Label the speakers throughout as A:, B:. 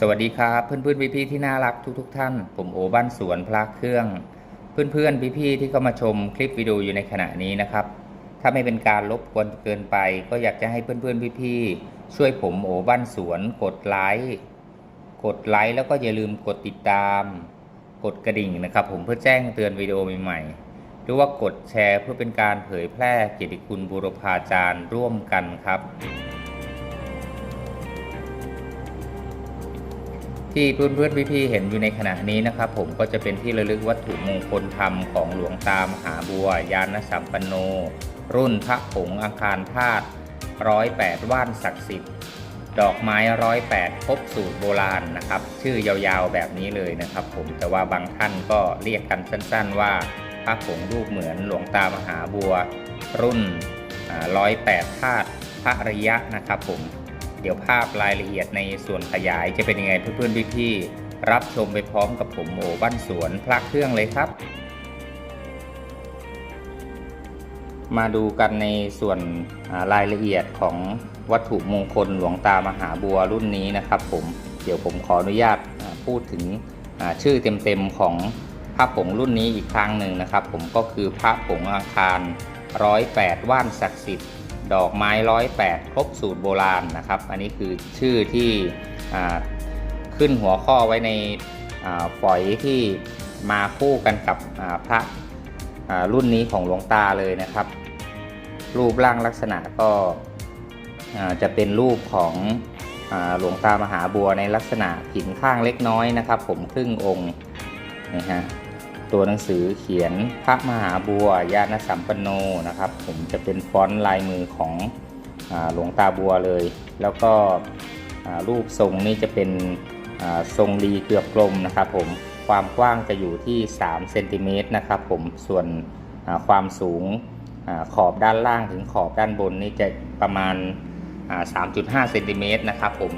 A: สวัสดีครับเพื่อนๆพี่ๆที่น่ารักทุกๆทท่าน ผมโอบ้านสวนพระเครื่อง เพื่อนๆพี่ๆที่เข้ามาชมคลิปวิดีโออยู่ในขณะนี้นะครับ ถ้าไม่เป็นการรบกวนเกินไป ก็อยากจะให้เพื่อนๆพี่ๆช่วยผมโอบ้านสวน กดไลค์กดไลค์แล้วก็อย่าลืมกดติดตาม กดกระดิ่งนะครับ ผมเพื่อแจ้งเตือนวิดีโอใหม่ๆหรือว่ากดแชร์เพื่อเป็นการเผยแพร่เกียรติคุณบุรพาจารย์ร่วมกันครับ ที่เพื่อนๆพี่ๆเห็นอยู่ในขณะนี้นะครับ ผมก็จะเป็นที่ระลึกวัตถุมงคลธรรมของหลวงตามหาบัวยานสัมปันโน รุ่นพระผงอังคารธาตุร้อยแปดว่านศักดิ์สิทธิ์ดอกไม้ร้อยแปดพบสูตรโบราณนะครับ ชื่อยาวๆแบบนี้เลยนะครับ ผมแต่ว่าบางท่านก็เรียกกันสั้น ๆ ว่าพระผงรูปเหมือนหลวงตามหาบัว รุ่นร้อยแปดธาตุพระระยะนะครับผม ดี๋ยวภาพรายละเอียดในส่วนขยายจะเป็นยังไงเพื่อนๆพี่ๆรับชมไปพร้อมกับผมโอบ้านสวนพระเครื่องเลยครับ มาดูกันในส่วนรายละเอียดของวัตถุมงคลหลวงตามหาบัวรุ่นนี้นะครับ ผมเดี๋ยวผมขออนุญาตพูดถึงชื่อเต็มๆของพระผงรุ่นนี้อีกครั้งหนึ่งนะครับ ผมก็คือพระผงอาคารร้อยแปดว่านศักดิ์สิทธิ์ ดอกไม้ร้อยแปดครบสูตรโบราณนะครับ อันนี้คือชื่อที่ขึ้นหัวข้อไว้ในฝอยที่มาคู่กันกับพระรุ่นนี้ของหลวงตาเลยนะครับ รูปร่างลักษณะก็จะเป็นรูปของหลวงตามหาบัวในลักษณะผินข้างเล็กน้อยนะครับ ผมครึ่งองค์นะฮะ ตัวหนังสือเขียนพระมหาบัวยานสัมปันโนนะครับ ผมจะเป็นฟอนต์ลายมือของหลวงตาบัวเลย แล้วก็รูปทรงนี่จะเป็นทรงรีเกือบกลมนะครับผมความกว้างจะอยู่ที่3เซนติเมตรนะครับผมส่วนความสูงขอบด้านล่างถึงขอบด้านบนนี่จะประมาณ 3.5เซนติเมตรนะครับผม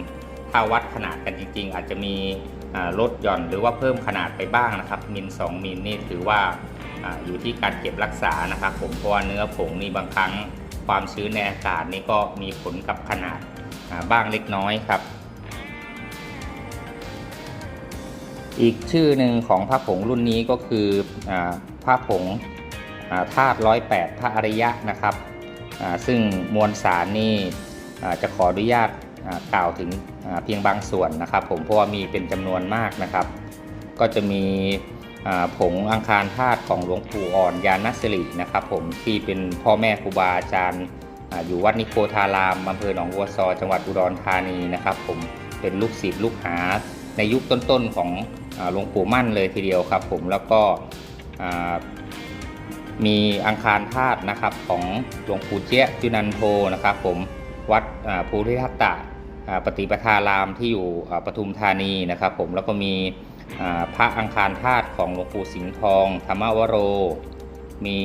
A: ถ้าวัดขนาดกันจริงๆ อาจจะมี ลดหย่อนหรือว่าเพิ่มขนาดไปบ้างนะครับมิล2มิลนี่ถือว่าออยู่ที่การเก็บรักษานะครับ ผมเพราะว่าเนื้อผงนี่บางครั้งความชื้นในอากาศนี่ก็มีผลกับขนาดบ้างเล็กน้อยครับ อีกชื่อหนึ่งของพระผงรุ่นนี้ก็คืออพระผงธาตุร้อยแปดพระอริยะนะครับซึ่งมวลสารนี่จะขออนุญาต กล่าวถึงเพียงบางส่วนนะครับ ผมเพราะว่ามีเป็นจำนวนมากนะครับ ก็จะมีผงอังคารธาตุของหลวงปู่อ่อนยานัสรินะครับ ผมที่เป็นพ่อแม่ครูบาอาจารย์อยู่วัดนิโคทารามอำเภอหนองบัวซอ จังหวัดอุดรธานีนะครับ ผมเป็นลูกศิษย์ลูกหาในยุคต้นๆของหลวงปู่มั่นเลยทีเดียวครับ ผมแล้วก็มีอังคารธาตุนะครับของหลวงปู่เจี๊ยจุนันโทนะครับ ผมวัดภูริทัตตะ ปฏิปทารามที่อยู่ปทุมธานีนะครับ ผมแล้วก็มีพระอังคารธาตุของหลวงปู่สิงห์ทองธรรมวโร มี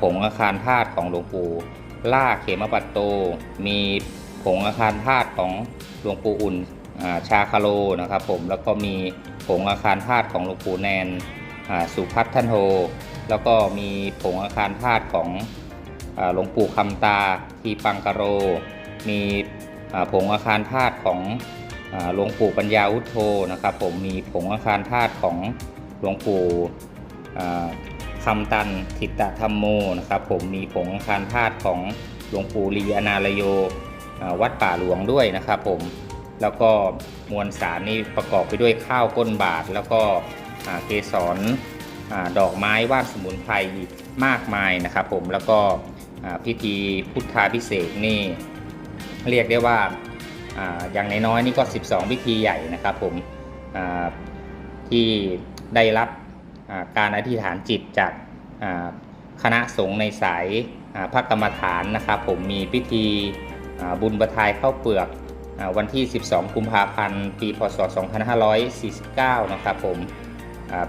A: ผงอังคารธาตุของหลวงปู่ล่าเขมปัตโต มีผงอังคารธาตุของหลวงปู่อุ่นชาคาโลนะครับผมแล้วก็มีผงอาคารธาตุของหลวงปู่แนนสุพัฒทันโทแล้วก็มีผงอาคารธาตุของหลวงปู่คำตาทีปังกโร มี ผงอาคารธาตุของหลวงปู่ปัญญาวุฒโธนะครับ ผมมีผงอาคารธาตุของหลวงปู่คำตันทิตธรรมโมนะครับ ผมมีผงอาคารธาตุของหลวงปู่ลีอนาลโยวัดป่าหลวงด้วยนะครับผมแล้วก็มวลสารนี่ประกอบไปด้วยข้าวก้นบาท แล้วก็เกสรดอกไม้ว่านสมุนไพรอีกมากมายนะครับผมแล้วก็พิธีพุทธาพิเศษนี่ เรียกได้ว่าอย่างน้อยๆนี่ก็ 12พิธีใหญ่นะครับผมที่ได้รับการอธิษฐานจิตจากคณะสงฆ์ในสายพระกรรมฐานนะครับผมมีพิธีบุญประทายเข้าเปลือกอวันที่ 12 กุมภาพันธ์ปีพศ 2549 นะครับผม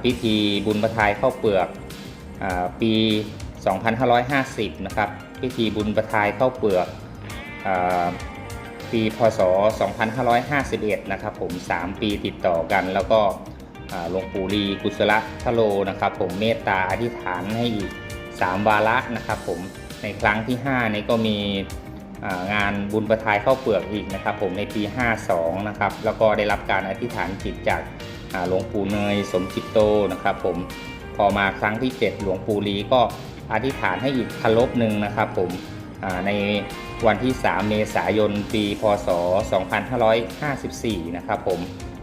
A: พิธีบุญประทายเข้าเปลือกอาปี 2550 นะครับพิธีบุญประทายเข้าเปลือกอ ปีพศ 2551 นะครับผม 3 ปีติดต่อกัน แล้วก็หลวงปู่ลีกุศลทโลนะครับผมเมตตาอธิษฐานให้อีก 3 วาระนะครับผมในครั้งที่5นี้ก็มีงานบุญประทายเข้าวเปลือกอีกนะครับผมในปี 52 นะครับแล้วก็ได้รับการอธิษฐานจิตจากหลวงปู่เนยสมจิตโตนะครับผมพอมาครั้งที่ 7 หลวงปู่ลีก็อธิษฐานให้อีกคลบหนึ่งนะครับผม ในวันที่ 3 เมษายน ปี พศ 2554 นะครับผม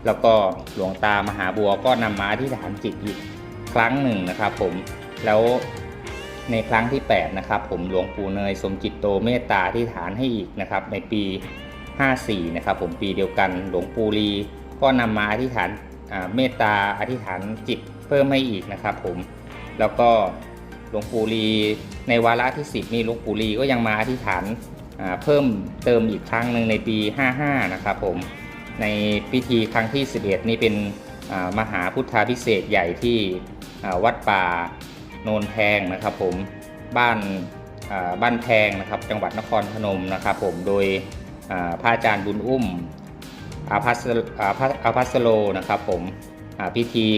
A: แล้วก็หลวงตามหาบัวก็นำมาอธิษฐานจิตอีกครั้งหนึ่งนะครับผม แล้วในครั้งที่ 8 นะครับผม หลวงปู่เนยสมจิตโตเมตตาที่ฐานให้อีกนะครับ ในปี 54 นะครับผมปีเดียวกัน หลวงปู่ลีก็นำมาอธิษฐานเมตตาอธิษฐานจิตเพิ่มให้อีกนะครับผม แล้วก็ หลวงปู่ลีในวาระที่ 10 นี่หลวงปู่ลีก็ยังมาอธิษฐานเพิ่มเติมอีกครั้งหนึ่งในปี 55 นะครับผมในพิธีครั้งที่ 11 นี่เป็นมหาพุทธาพิเศษใหญ่ที่วัดป่าโนนแพงนะครับผมบ้านบ้านแพงนะครับจังหวัดนครพนมนะครับผมโดยพระอาจารย์บุญอุ้มอาภัสอาภัสโลนะครับผม พิธี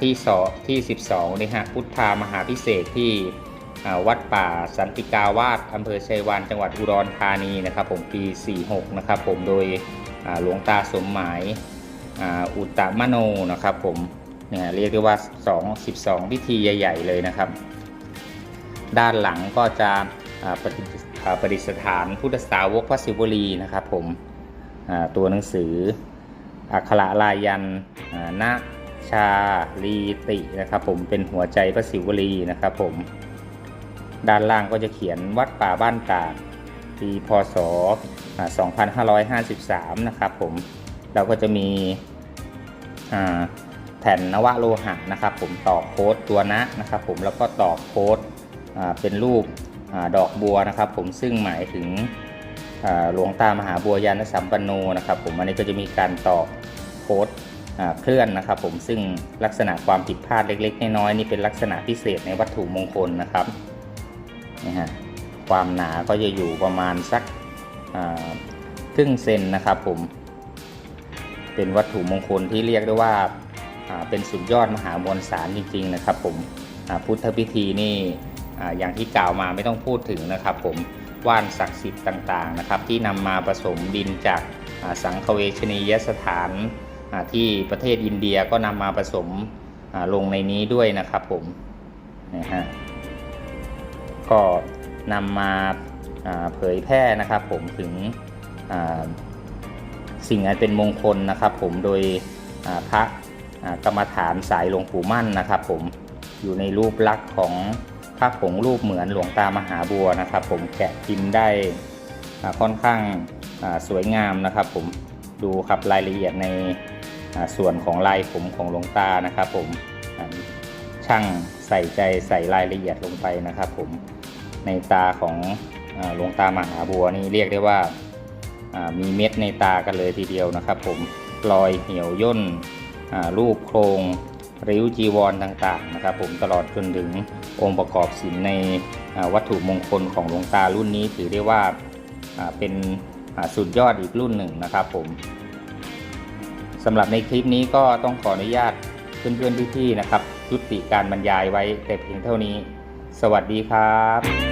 A: ที่สอที่ 12นี่ฮะพุทธามหาพิเศษที่วัดป่าสันติกาวาสอำเภอชัยวานจังหวัดอุดรธานีนะครับผมปี 46 นะครับผมโดยหลวงตาสมหมายอุตตมโนนะครับผมเนี่ยเรียกได้ว่า 2 12 พิธีใหญ่ ๆ เลยนะครับ ด้านหลังก็จะประดิษฐานพุทธสาวกพระศิวลีนะครับผมตัวหนังสือ อักขระลายันอ่าณชาลีตินะครับผมเป็นหัวใจพระศิวลีนะครับผมด้านล่างก็จะเขียนวัดป่าบ้านตาดปีพศ 2553 นะครับผมเราก็จะมีแผ่นนวโลหะนะครับผมต่อโค้ดตัวนะนะครับผมแล้วก็ต่อโค้ดเป็นรูปอดอกบัวนะครับผมซึ่งหมายถึง หลวงตามหาบัวยานสัมปันโนนะครับผมอันนี้ก็จะมีการตอกโค้ดเคลื่อนนะครับผมซึ่งลักษณะความผิดพลาดเล็กๆน้อยๆนี่เป็นลักษณะพิเศษในวัตถุมงคลนะครับนี่ฮะความหนาก็จะอยู่ประมาณสักครึ่งเซนนะครับผมเป็นวัตถุมงคลที่เรียกได้ว่าเป็นสุดยอดมหามวลสารจริง ๆ นะครับผมพุทธพิธีนี่อย่างที่กล่าวมาไม่ต้องพูดถึงนะครับผม ว่านศักดิ์สิทธิ์ต่างๆนะครับ ที่นำมาผสมดินจากสังฆเวชนียสถานที่ประเทศอินเดียก็นำมาผสมลงในนี้ด้วยนะครับผมนะฮะก็นำมาอ่าเผยแพร่นะครับผมถึงสิ่งอันเป็นมงคลนะครับผมโดยพระกรรมฐานสายหลวงปู่มั่นนะครับผมอยู่ในรูปลักษณ์ของ พระผงรูปเหมือนหลวงตามหาบัวนะครับ ผมแกะพิมพ์ได้ค่อนข้างสวยงามนะครับ ผมดูครับรายละเอียดในส่วนของลายผมของหลวงตานะครับ ผมช่างใส่ใจใส่รายละเอียดลงไปนะครับ ผมในตาของหลวงตามหาบัวนี่เรียกได้ว่ามีเม็ดในตากันเลยทีเดียวนะครับ ผมรอยเหี่ยวย่นรูปโครง ริ้วจีวรต่างๆนะครับ ผมตลอดจนถึงองค์ประกอบศิลในวัตถุมงคลของหลวงตารุ่นนี้ถือได้ว่าเป็นสุดยอดอีกรุ่นหนึ่งนะครับผมสำหรับในคลิปนี้ก็ต้องขออนุญาตเพื่อนๆพี่ๆนะครับยุติการบรรยายไว้แต่เพียงเท่านี้ สวัสดีครับ